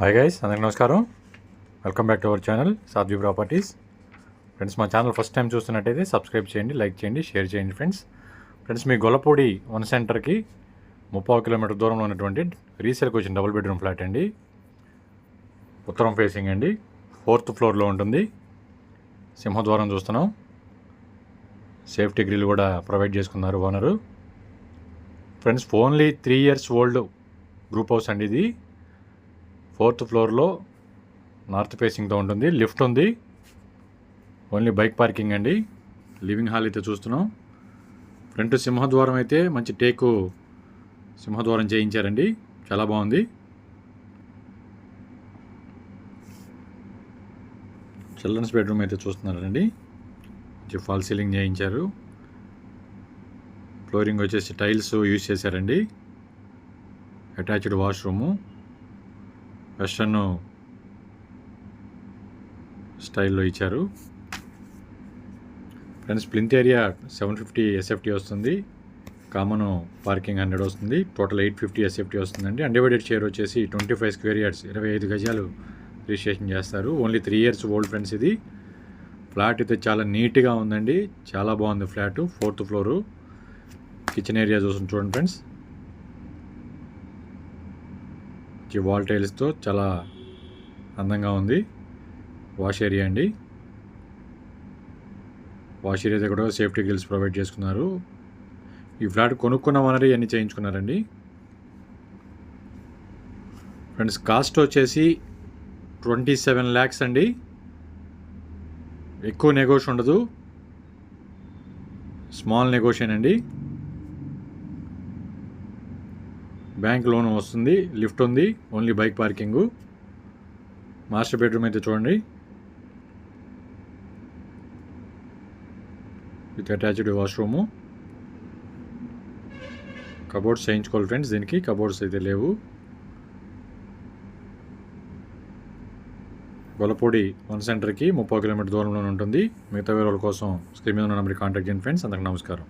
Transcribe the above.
Hi guys అందరికీ నమస్కారం. Welcome back to our channel Sadhvi properties friends మా channel first time చూస్తున్నట్టయితే subscribe చేయండి లైక్ చేయండి షేర్ చేయండి ఫ్రెండ్స్ ఫ్రెండ్స్ మీ గొల్లపూడి వన్ సెంటర్కి ముప్పై కిలోమీటర్ దూరంలో ఉన్నటువంటి రీసేల్కి వచ్చిన డబుల్ బెడ్రూమ్ ఫ్లాట్ అండి. ఉత్తరం ఫేసింగ్ అండి. ఫోర్త్ ఫ్లోర్లో ఉంటుంది. సింహద్వారం చూస్తున్నాం. సేఫ్టీ గ్రిల్ కూడా ప్రొవైడ్ చేసుకున్నారు owner friends only three years old group house అండి ఇది. ఫోర్త్ ఫ్లోర్లో నార్త్ ఫేసింగ్తో ఉంటుంది. లిఫ్ట్ ఉంది. ఓన్లీ బైక్ పార్కింగ్ అండి. లివింగ్ హాల్ అయితే చూస్తున్నాం. ఫ్రంట్ సింహద్వారం అయితే మంచి టేకు సింహద్వారం చేయించారండి. చాలా బాగుంది. చిల్డ్రన్స్ బెడ్రూమ్ అయితే చూస్తున్నారండి. మంచి ఫాల్ సీలింగ్ చేయించారు. ఫ్లోరింగ్ వచ్చేసి టైల్స్ యూజ్ చేశారండి. Attached washroom. వెస్టర్న్ స్టైల్లో ఇచ్చారు. Friends plinth area seven fifty SFT వస్తుంది. కామన్ పార్కింగ్ హండ్రెడ్ వస్తుంది. టోటల్ ఎయిట్ ఫిఫ్టీ ఎస్ఎఫ్టీ వస్తుందండి. అన్డివైడెడ్ షేర్ వచ్చేసి ట్వంటీ ఫైవ్ స్క్వేర్ యార్డ్స్ ఇరవై ఐదు గజాలు రిజిస్ట్రేషన్ చేస్తారు. Only three years old friends ఇది. ఫ్లాట్ అయితే చాలా నీట్గా ఉందండి. చాలా బాగుంది flat fourth floor. Kitchen area చూసి చూడండి ఫ్రెండ్స్ వాల్టైల్స్తో వాల్ టైల్స్తో చాలా అందంగా ఉంది. వాష్ ఏరియా అండి. వాష్ ఏరియా కూడా సేఫ్టీ గిల్స్ ప్రొవైడ్ చేసుకున్నారు. ఈ ఫ్లాట్ కొనుక్కున్న వనరీ ఇవన్నీ చేయించుకున్నారండి. ఫ్రెండ్స్ కాస్ట్ వచ్చేసి ట్వంటీ సెవెన్ ల్యాక్స్ అండి. ఎక్కువ నెగోషి ఉండదు. స్మాల్ నెగోషియన్ అండి బ్యాంక్ లోన్ వస్తుంది లిఫ్ట్ ఉంది only bike parking. Master bedroom అయితే చూడండి. With attached washroom. కబోర్డ్స్ చేయించుకోవాలి ఫ్రెండ్స్ దీనికి కబోర్డ్స్ అయితే లేవు. గొల్లపూడి వన్ సెంటర్కి ముప్పై కిలోమీటర్ దూరంలో ఉంటుంది. మిగతా వేరే వాళ్ళ కోసం స్క్రీన్ మీద ఉన్న నెంబర్కి కాంటాక్ట్ చేయండి ఫ్రెండ్స్. అందరికి నమస్కారం.